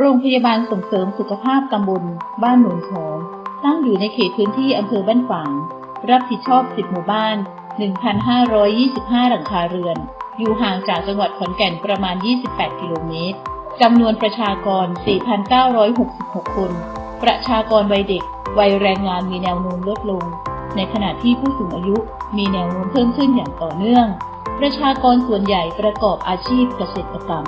โรงพยาบาลส่งเสริมสุขภาพตำบลบ้านหนุนหอมตั้งอยู่ในเขตพื้นที่อำเภอบ้านฝาง รับผิดชอบ 10 หมู่บ้าน 1,525 หลังคาเรือน อยู่ห่างจากจังหวัดขอนแก่นประมาณ 28 กิโลเมตร จำนวนประชากร 4,966 คน ประชากรวัยเด็ก วัยแรงงานมีแนวโน้มลดลง ในขณะที่ผู้สูงอายุมีแนวโน้มเพิ่มขึ้นอย่างต่อเนื่อง ประชากรส่วนใหญ่ประกอบอาชีพเกษตรกรรม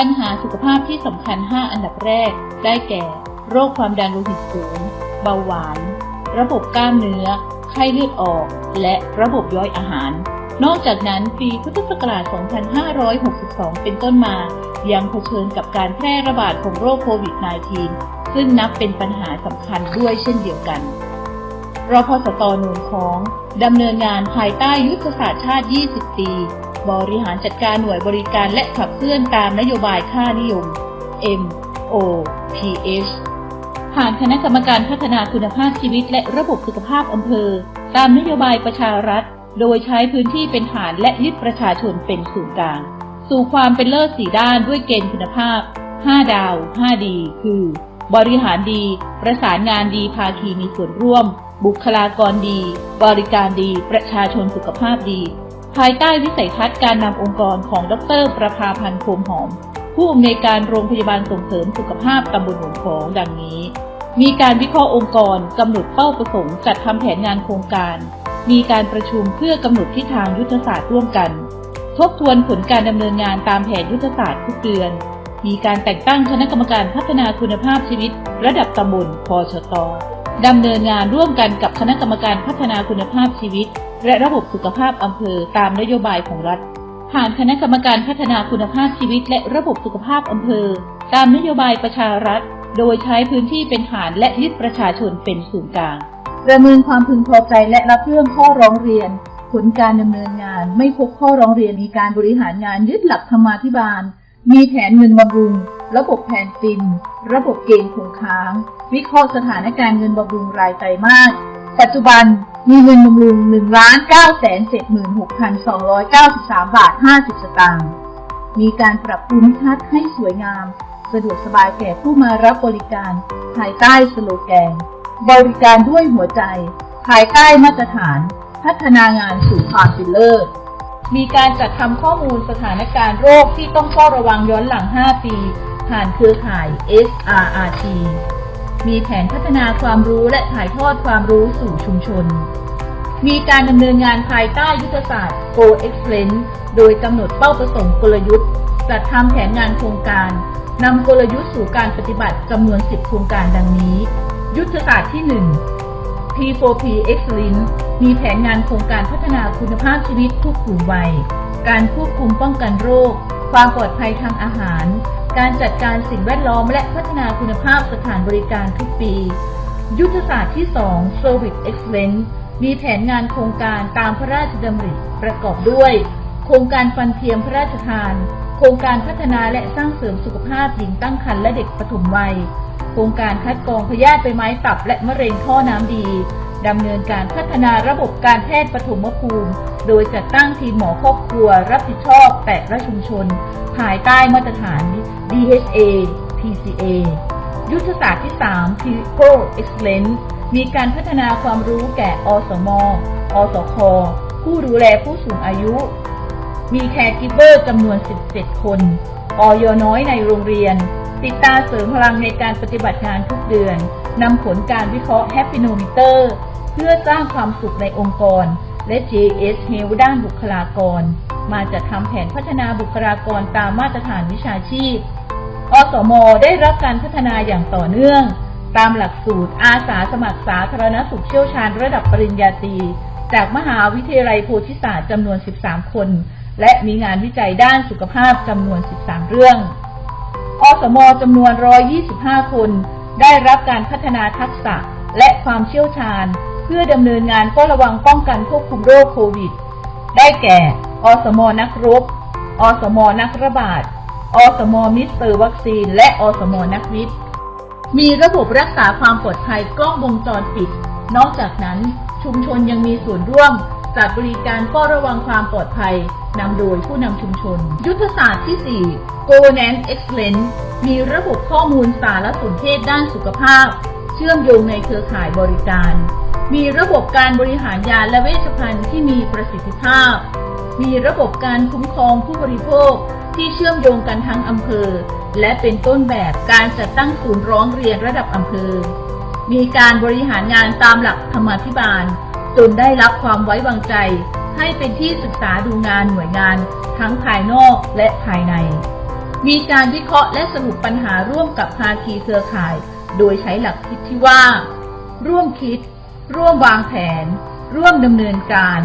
ปัญหาสุขภาพที่สำคัญ 5 อันดับแรก ได้แก่ โรคความดันโลหิตสูง เบาหวาน ระบบกล้ามเนื้อ ไข้เลือดออก และระบบย่อยอาหาร นอกจากนั้นปีพุทธศักราช 2562 เป็นต้นมา ยังเผชิญกับการแพร่ระบาดของโรคโควิด -19 ซึ่งนับเป็นปัญหาสำคัญด้วยเช่นเดียวกันรพสตหนุนของดำเนินงานภายใต้ยุทธศาสตร์ชาติ 20 ปี บริหารจัดการหน่วยบริการและขับเคลื่อนตามนโยบายค่านิยม M O P H ผ่านคณะกรรมการพัฒนาคุณภาพชีวิตและระบบสุขภาพอำเภอ ตามนโยบายประชารัฐ โดยใช้พื้นที่เป็นฐานและยึดประชาชนเป็นศูนย์กลาง สู่ความเป็นเลิศสีด้านด้วยเกณฑ์คุณภาพ 5 ดาว 5 ดี คือ บริหารดี ประสานงานดีภาคีมีส่วนร่วม บุคลากรดี บริการดี ประชาชนสุขภาพดี ภายใต้วิสัยทัศน์การนำองค์กรของดร ประภาพันธ์โคมหอม ผู้อำนวยการโรงพยาบาลส่งเสริมสุขภาพตำบลหนองของดังนี้ มีการวิเคราะห์องค์กรกำหนดเป้าประสงค์จัดทำแผนงานโครงการ มีการประชุมเพื่อกำหนดทิศทางยุทธศาสตร์ร่วมกัน ทบทวนผลการดำเนินงานตามแผนยุทธศาสตร์ทุกเดือน มีการแต่งตั้งคณะกรรมการพัฒนาคุณภาพชีวิต ระดับตำบลพชต ดำเนินงานร่วมกันกับคณะกรรมการพัฒนาคุณภาพชีวิต และระบบสุขภาพอำเภอตามนโยบายของรัฐ ผ่านคณะกรรมการพัฒนาคุณภาพชีวิต และระบบสุขภาพอำเภอ ตามนโยบายประชารัฐ โดยใช้พื้นที่เป็นฐานและยึดประชาชนเป็นศูนย์กลางประเมินความพึงพอใจและรับเรื่องข้อร้องเรียน ผลการดำเนินงานไม่พบข้อร้องเรียนมีการบริหารงานยึดหลักธรรมาภิบาล มีแผนเงินบำรุง ระบบแผนฟิน ระบบเกณฑ์คงค้าง วิเคราะห์สถานการณ์เงินบำรุงรายไตรมาส ปัจจุบันมีเงินบำรุง 1 9 7 6 2 9 3 บาท 50 สตางค์ มีการปรับภูมิทัศน์ให้สวยงาม สะดวกสบายแก่ผู้มารับบริการ ภายใต้สโลแกน บริการด้วยหัวใจ ภายใต้มาตรฐาน พัฒนางานสู่ความเป็นเลิศมีการจัดทำข้อมูลสถานการณ์โรคที่ต้องเฝ้าระวังย้อนหลัง 5 ปี ผ่านเครือข่าย SRRT มีแผนพัฒนาความรู้และถ่ายทอดความรู้สู่ชุมชน มีการดำเนินงานภายใต้ยุทธศาสตร์ Go Excellence โดยกำหนดเป้าประสงค์กลยุทธ์จัดทำแผนงานโครงการนำกลยุทธ์สู่การปฏิบัติจำนวน 10 โครงการดังนี้ ยุทธศาสตร์ที่ 1 P4P Excellence มีแผนงานโครงการพัฒนาคุณภาพชีวิตทุกกลุ่มวัย การควบคุมป้องกันโรค ความปลอดภัยทางอาหาร การจัดการสิ่งแวดล้อมและพัฒนาคุณภาพสถานบริการทุกปี ยุทธศาสตร์ที่ 2 Service Excellence มีแผนงานโครงการตามพระราชดำริประกอบด้วย โครงการฟันเทียมพระราชทาน โครงการพัฒนาและสร้างเสริมสุขภาพหญิงตั้งครรภ์และเด็กปฐมวัย โครงการคัดกรองพยาธิใบไม้ตับและมะเร็งท่อน้ำดี ดำเนินการพัฒนาระบบการแพทย์ปฐมภูมิ โดยจัดตั้งทีมหมอครอบครัว รับผิดชอบแต่ละชุมชน ภายใต้มาตรฐาน DHA PCA ยุทธศาสตร์ที่3 People Excellence มีการพัฒนาความรู้แก่อสม อสค ผู้ดูแลผู้สูงอายุ มีแคร์กิเบอร์จำนวน 17 คน ออยน้อยในโรงเรียน ติดตามเสริมพลังในการปฏิบัติงานทุกเดือน นำผลการวิเคราะห์ Happinometer เพื่อสร้างความสุขในองค์กร และ JS Health ด้านบุคลากร มาจัดทำแผนพัฒนาบุคลากรตามมาตรฐานวิชาชีพ อสม ได้รับการพัฒนาอย่างต่อเนื่อง ตามหลักสูตรอาสาสมัครสาธารณสุขเชี่ยวชาญระดับปริญญาตรี จากมหาวิทยาลัยโพธิศาสตร์จำนวน 13 คน และมีงานวิจัยด้านสุขภาพจำนวน 13 เรื่องอสมจำนวน 125 คน ได้รับการพัฒนาทักษะและความเชี่ยวชาญ เพื่อดำเนินงานเฝ้าระวังป้องกันควบคุมโรคโควิด ได้แก่ อสมนักรบ อสมนักระบาด อสมมิสเตอร์วัคซีน และอสมนักวิทย์ มีระบบรักษาความปลอดภัยกล้องวงจรปิด นอกจากนั้นชุมชนยังมีส่วนร่วมจัดบริการเฝ้าระวังความปลอดภัยนำโดยผู้นำชุมชน ยุทธศาสตร์ที่ 4 Governance Excellence มีระบบข้อมูลสารสนเทศด้านสุขภาพ เชื่อมโยงในเครือข่ายบริการ มีระบบการบริหารยาและเวชภัณฑ์ที่มีประสิทธิภาพ มีระบบการคุ้มครองผู้บริโภคที่เชื่อมโยงกันทั้งอำเภอ และเป็นต้นแบบการจัดตั้งศูนย์ร้องเรียนระดับอำเภอ มีการบริหารงานตามหลักธรรมาภิบาล จนได้รับความไว้วางใจ ให้เป็นที่ศึกษาดูงานหน่วยงานทั้งภายนอกและภายใน มีการวิเคราะห์และสรุปปัญหาร่วมกับภาคีเครือข่าย โดยใช้หลักคิดที่ว่า ร่วมคิด ร่วมวางแผน ร่วมดำเนินการ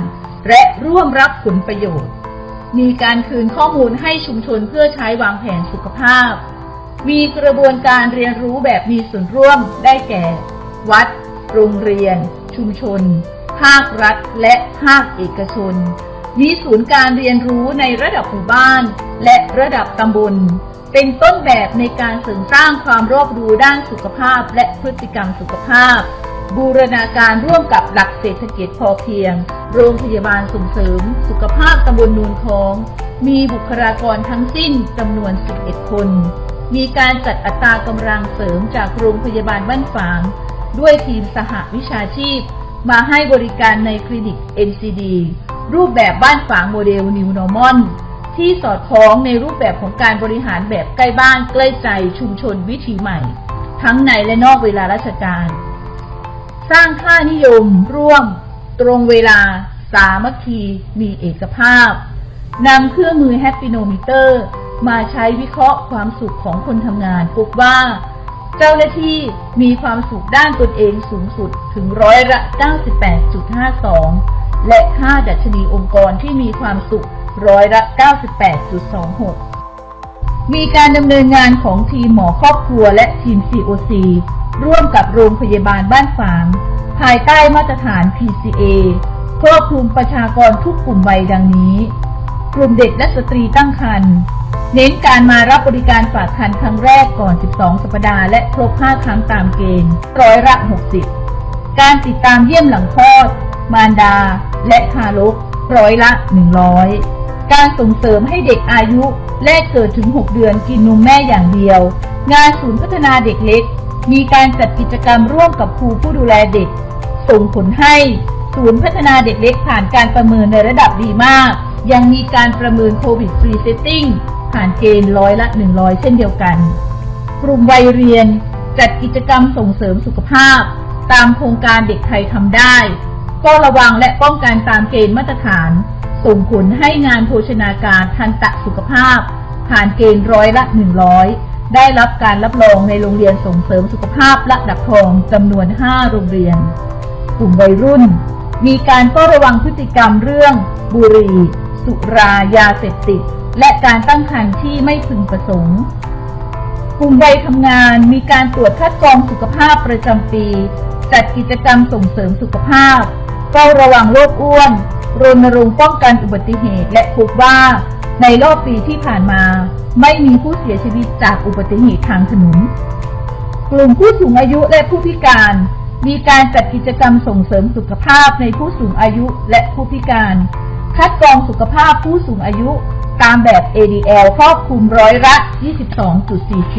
และร่วมรับผลประโยชน์ มีการคืนข้อมูลให้ชุมชนเพื่อใช้วางแผนสุขภาพ มีกระบวนการเรียนรู้แบบมีส่วนร่วมได้แก่ วัด โรงเรียน ชุมชน ภาครัฐ และภาคเอกชน มีศูนย์การเรียนรู้ในระดับหมู่บ้าน และระดับตำบลเป็นต้นแบบในการเสริมสร้างความรอบรู้ด้านสุขภาพและพฤติกรรมสุขภาพ บูรณาการร่วมกับหลักเศรษฐกิจพอเพียง โรงพยาบาลส่งเสริม สุขภาพตำบลนูนคอง มีบุคลากรทั้งสิ้นจำนวน 11 คน มีการจัดอัตรากำลังเสริมจากโรงพยาบาลบ้านฝาง ด้วยทีมสหวิชาชีพ มาให้บริการในคลินิก NCD รูปแบบบ้านฝางโมเดล New Normal ที่สอดคล้องในรูปแบบของการบริหารแบบใกล้บ้านใกล้ใจชุมชนวิถีใหม่ ทั้งในและนอกเวลาราชการ สร้างค่านิยมร่วม ตรงเวลา สามัคคี มีเอกภาพนำเครื่องมือแฮปปี้โนมิเตอร์ มาใช้วิเคราะห์ความสุขของคนทำงานพบว่า เจ้าหน้าที่มีความสุขด้านตนเองสูงสุดถึงร้อยละ 98.52 และค่าดัชนีองค์กรที่มีความสุขร้อยละ 98.26 มีการดำเนินงานของทีมหมอครอบครัวและทีม COC ร่วมกับโรงพยาบาลบ้านฝาง ภายใต้มาตรฐาน PCA ครอบคลุมประชากรทุกกลุ่มวัยดังนี้ กลุ่มเด็กและสตรีตั้งครรภ์เน้นการมารับบริการฝากครรภ์ครั้งแรกก่อน 12 สัปดาห์และครบ 5 ครั้งตามเกณฑ์ร้อยละ 60 การติดตามเยี่ยมหลังคลอด มารดา และทารกร้อยละ 100 การส่งเสริมให้เด็กอายุ แรกเกิดถึง 6 เดือนกินนมแม่อย่างเดียว งานศูนย์พัฒนาเด็กเล็ก มีการจัดกิจกรรมร่วมกับครูผู้ดูแลเด็ก ส่งผลให้ศูนย์พัฒนาเด็กเล็กผ่านการประเมินในระดับดีมาก ยังมีการประเมินโควิดฟรีเซตติ้งผ่านเกณฑ์ร้อยละ 100 เช่นเดียวกัน กลุ่มวัยเรียนจัดกิจกรรมส่งเสริมสุขภาพ ตามโครงการเด็กไทยทำได้เฝ้าระวังและป้องกันตามเกณฑ์มาตรฐาน ส่งผลให้งานโภชนาการทันตะสุขภาพ ผ่านเกณฑ์ร้อยละ 100 ได้รับการรับรองในโรงเรียนส่งเสริมสุขภาพระดับทองจำนวน 5 โรงเรียน กลุ่มวัยรุ่น มีการเฝ้าระวังพฤติกรรมเรื่องบุหรี่ สุรายาเสพติด และการตั้งครรภ์ที่ไม่พึงประสงค์ กลุ่มวัยทำงานมีการตรวจคัดกรองสุขภาพประจำปี จัดกิจกรรมส่งเสริมสุขภาพเฝ้าระวังโรคอ้วนรณรงค์ป้องกันอุบัติเหตุและพบว่า ในรอบปีที่ผ่านมาไม่มีผู้เสียชีวิตจากอุบัติเหตุทางถนน กลุ่มผู้สูงอายุและผู้พิการ มีการจัดกิจกรรมส่งเสริมสุขภาพในผู้สูงอายุและผู้พิการ คัดกรองสุขภาพผู้สูงอายุตามแบบ ADL ครอบคลุมร้อยละ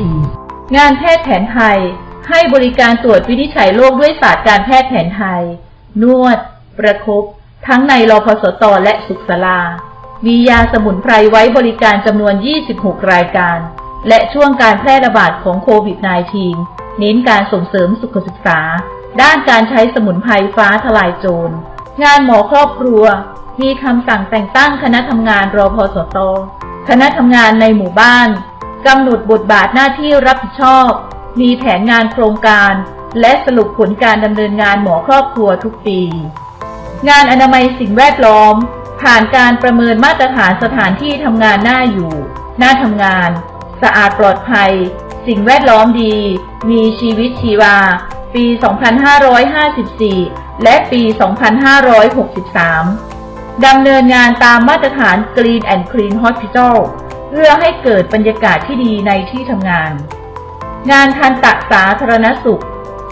22.44 งานแพทย์แผนไทย ให้บริการตรวจวินิจฉัยโรคด้วยศาสตร์การแพทย์แผนไทย นวด ประคบทั้งในรพสตและสุขศาลา มียาสมุนไพรไว้บริการจำนวน 26 รายการ และช่วงการแพร่ระบาดของโควิด -19 เน้นการส่งเสริมสุขศึกษา ด้านการใช้สมุนไพรฟ้าทลายโจร งานหมอครอบครัว มีคำสั่งแต่งตั้งคณะทำงานรอพสต คณะทำงานในหมู่บ้านกำหนดบทบาทหน้าที่รับผิดชอบ มีแผนงานโครงการ และสรุปผลการดำเนินงานหมอครอบครัวทุกปี งานอนามัยสิ่งแวดล้อม ผ่านการประเมินมาตรฐานสถานที่ทำงานหน้าอยู่ หน้าทำงาน สะอาดปลอดภัย สิ่งแวดล้อมดี มีชีวิตชีวา ปี 2554 และปี 2563 ดำเนินงานตามมาตรฐาน Green and Clean Hospital เพื่อให้เกิดบรรยากาศที่ดีในที่ทำงาน งานทันตะสาธารณสุข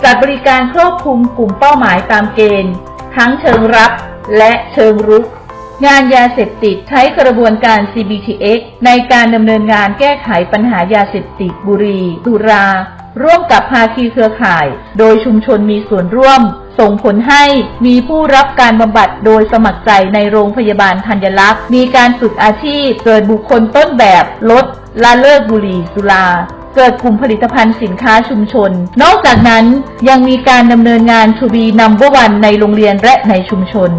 จัดบริการครอบคลุมกลุ่มเป้าหมายตามเกณฑ์ ทั้งเชิงรับและเชิงรุก งานยาเสพติดใช้กระบวนการ CBTX ในการดำเนินงานแก้ไขปัญหายาเสพติดบุรี่สุรา ร่วมกับภาคีเครือข่าย โดยชุมชนมีส่วนร่วม ส่งผลให้มีผู้รับการบำบัดโดยสมัครใจในโรงพยาบาลธัญลักษณ์ มีการฝึกอาชีพ เกิดบุคคลต้นแบบลดละเลิกบุหรี่สุราเกิดกลุ่มผลิตภัณฑ์สินค้าชุมชน นอกจากนั้นยังมีการดำเนินงานทูบีนัมเบอร์วันในโรงเรียนและในชุมชน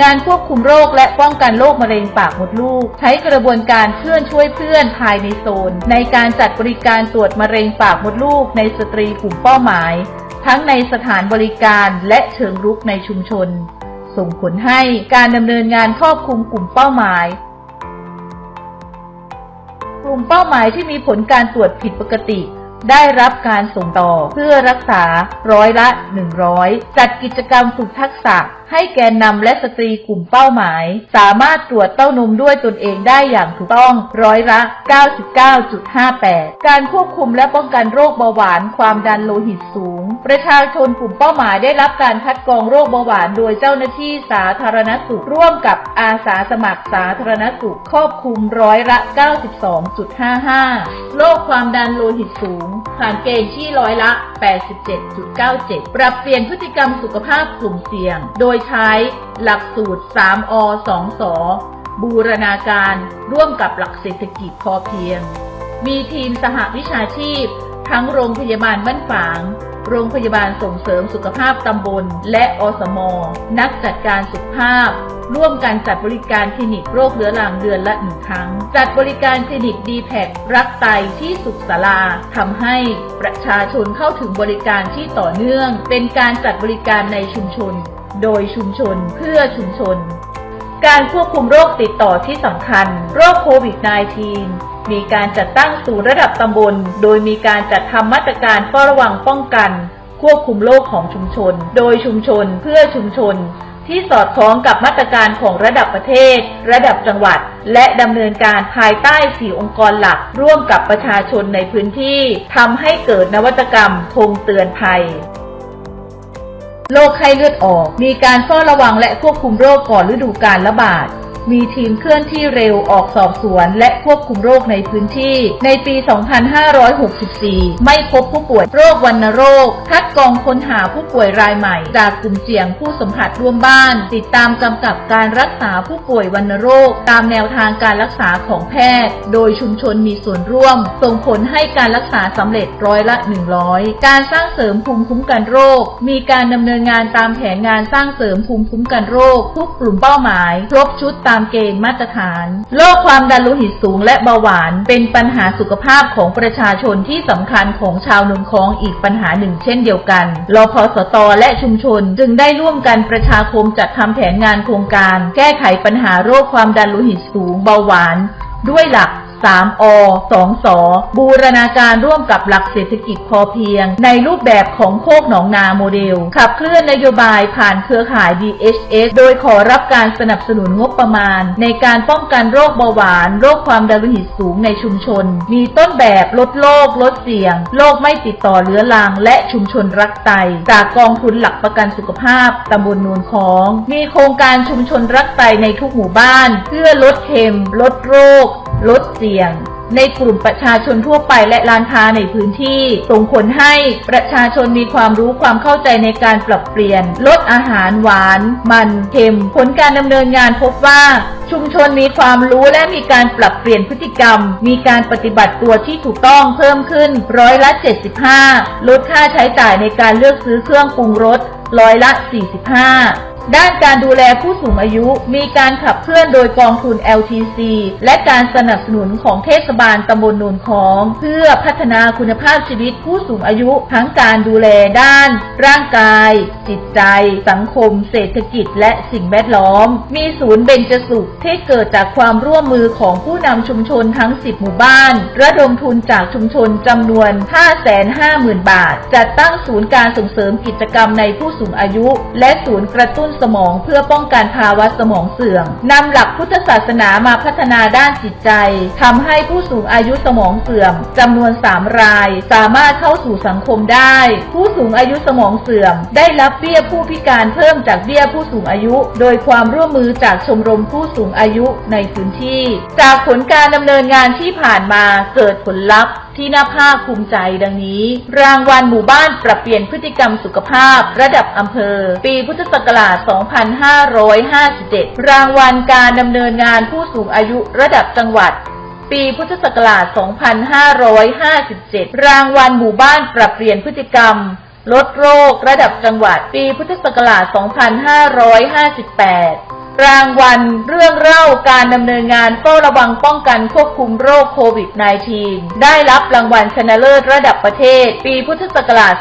งานควบคุมโรคและป้องกันโรคมะเร็งปากมดลูก ใช้กระบวนการเพื่อนช่วยเพื่อนภายในโซน ในการจัดบริการตรวจมะเร็งปากมดลูก ในสตรีกลุ่มเป้าหมาย ทั้งในสถานบริการและเชิงรุกในชุมชน ส่งผลให้การดำเนินงานครอบคลุมกลุ่มเป้าหมาย กลุ่มเป้าหมายที่มีผลการตรวจผิดปกติได้รับการส่งต่อเพื่อรักษาร้อยละ 100 จัดกิจกรรมฝึกทักษะ ให้แกนนำและสตรีกลุ่มเป้าหมาย สามารถตรวจเต้านมด้วยตนเองได้อย่างถูกต้องร้อยละ 99.58 การควบคุมและป้องกันโรคเบาหวานความดันโลหิตสูง ประชาชนกลุ่มเป้าหมายได้รับการคัดกรองโรคเบาหวาน โดยเจ้าหน้าที่สาธารณสุข ร่วมกับอาสาสมัครสาธารณสุขครอบคลุมร้อยละ 92.55 โรคความดันโลหิตสูง ผ่านเกณฑ์ที่ร้อยละ 87.97 ปรับเปลี่ยนพฤติกรรมสุขภาพกลุ่มเสี่ยง โดยใช้หลักสูตร 3อ2สบูรณาการร่วมกับหลักเศรษฐกิจพอเพียง มีทีมสหวิชาชีพ ทั้งโรงพยาบาลบ้านฝาง โรงพยาบาลส่งเสริมสุขภาพตำบล และอสม นักจัดการสุขภาพ ร่วมกันจัดบริการคลินิกโรคเรื้อรังเดือนละหนึ่งครั้ง จัดบริการคลินิกดีแพรักไตที่สุขศาลาทำให้ประชาชนเข้าถึงบริการที่ต่อเนื่อง เป็นการจัดบริการในชุมชน โดยชุมชนเพื่อชุมชน การควบคุมโรคติดต่อที่สำคัญ โรคโควิด -19 มีการจัดตั้งศูนย์ระดับตำบล โดยมีการจัดทำมาตรการเฝ้าระวังป้องกัน ควบคุมโรคของชุมชน โดยชุมชนเพื่อชุมชน ที่สอดคล้องกับมาตรการของระดับประเทศ ระดับจังหวัด และดำเนินการภายใต้สี่องค์กรหลัก ร่วมกับประชาชนในพื้นที่ทำให้เกิดนวัตกรรมธงเตือนภัย โรคไข้เลือดออก มีการเฝ้าระวังและควบคุมโรคก่อนฤดูการระบาด มีทีมเคลื่อนที่เร็วออกสอบสวน และควบคุมโรคในพื้นที่ ในปี 2564 ไม่พบผู้ป่วยโรควัณโรค คัดกรองค้นหาผู้ป่วยรายใหม่ จากกลุ่มเสี่ยงผู้สัมผัสร่วมบ้าน ติดตามกำกับการรักษาผู้ป่วยวัณโรค ตามแนวทางการรักษาของแพทย์ โดยชุมชนมีส่วนร่วม ส่งผลให้การรักษาสำเร็จร้อยละ 100 การสร้างเสริมภูมิคุ้มกันโรค มีการดำเนินงานตามแผนงานสร้างเสริมภูมิคุ้มกันโรค ทุกกลุ่มเป้าหมาย ครบชุดตามเกณฑ์มาตรฐาน โรคความดันโลหิตสูงและเบาหวานเป็นปัญหาสุขภาพของประชาชนที่สำคัญของชาวนนคองอีกปัญหาหนึ่งเช่นเดียวกันรพสตและชุมชนจึงได้ร่วมกันประชาคมจัดทำแผนงานโครงการ แก้ไขปัญหาโรคความดันโลหิตสูงเบาหวาน ด้วยหลัก 3อ2สบูรณาการร่วมกับหลักเศรษฐกิจพอเพียง ในรูปแบบของโคกหนองนาโมเดล ขับเคลื่อนนโยบายผ่านเครือข่าย DHS โดยขอรับการสนับสนุนงบประมาณ ในการป้องกันโรคเบาหวาน โรคความดันโลหิตสูงในชุมชน มีต้นแบบลดโรคลดเสี่ยงโรคไม่ติดต่อเรื้อรัง และชุมชนรักไต จากกองทุนหลักประกันสุขภาพตำบลนูนของ มีโครงการชุมชนรักไตในทุกหมู่บ้าน เพื่อลดเค็ม ลดโรค ลดเสี่ยง ในกลุ่มประชาชนทั่วไปและร้านค้าในพื้นที่ ส่งผลให้ประชาชนมีความรู้ความเข้าใจในการปรับเปลี่ยน ลดอาหารหวาน มันเค็ม ผลการดำเนินงานพบว่าชุมชนมีความรู้และมีการปรับเปลี่ยนพฤติกรรม มีการปฏิบัติตัวที่ถูกต้องเพิ่มขึ้นร้อยละ 75 ลดค่าใช้จ่ายในการเลือกซื้อเครื่องปรุงรสร้อยละ 45 ด้านการดูแลผู้สูงอายุมีการขับเคลื่อนโดยกองทุน LTC และการสนับสนุนของเทศบาลตำบลโนนของ เพื่อพัฒนาคุณภาพชีวิตผู้สูงอายุ ทั้งการดูแลด้าน ร่างกาย จิตใจ สังคม เศรษฐกิจ และสิ่งแวดล้อม มีศูนย์เบญจสุขที่เกิดจากความร่วมมือของผู้นำชุมชนทั้ง 10 หมู่บ้าน ระดมทุนจากชุมชนจำนวน 550,000 บาท จัดตั้งศูนย์การส่งเสริมกิจกรรมในผู้สูงอายุ และศูนย์กระตุ้นสมองเพื่อป้องกันภาวะสมองเสื่อมนำหลักพุทธศาสนามาพัฒนาด้านจิตใจทำให้ผู้สูงอายุสมองเสื่อมจำนวน 3 ราย สามารถเข้าสู่สังคมได้ ผู้สูงอายุสมองเสื่อม ได้รับเบี้ยผู้พิการเพิ่มจากเบี้ยผู้สูงอายุ โดยความร่วมมือจากชมรมผู้สูงอายุในพื้นที่ จากผลการดำเนินงานที่ผ่านมาเกิดผลลัพธ์ที่น่าภาคภูมิใจดังนี้ รางวัลหมู่บ้านปรับเปลี่ยนพฤติกรรมสุขภาพ ระดับอำเภอ ปีพุทธศักราช 2557 รางวัลการดำเนินงานผู้สูงอายุระดับจังหวัดปีพุทธศักราช 2557 รางวัลหมู่บ้านปรับเปลี่ยนพฤติกรรม ลดโรคระดับจังหวัด ปีพุทธศักราช 2558 รางวัลเรื่องเล่าการดำเนินงานเฝ้าระวังป้องกันควบคุมโรคโควิด -19 ได้รับรางวัลชนะเลิศระดับประเทศ ปีพุทธศักราช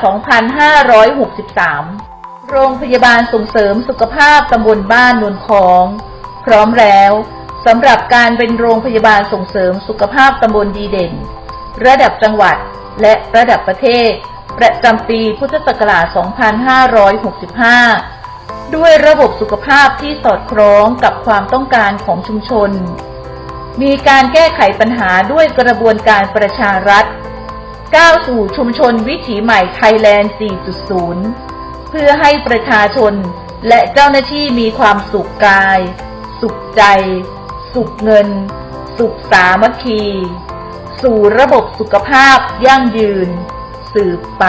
2563 โรงพยาบาลส่งเสริมสุขภาพตำบลบ้านนวลของ พร้อมแล้วสำหรับการเป็นโรงพยาบาลส่งเสริมสุขภาพตำบลดีเด่น ระดับจังหวัดและระดับประเทศ ประจำปีพุทธศักราช 2565 ด้วยระบบสุขภาพที่สอดคล้องกับความต้องการของชุมชน มีการแก้ไขปัญหาด้วยกระบวนการประชารัฐ ก้าวสู่ชุมชนวิถีใหม่ไทยแลนด์ 4.0 เพื่อให้ประชาชนและเจ้าหน้าที่มีความสุขกาย สุขใจ สุขเงิน สุขสามัคคี สู่ระบบสุขภาพยั่งยืน สืบไป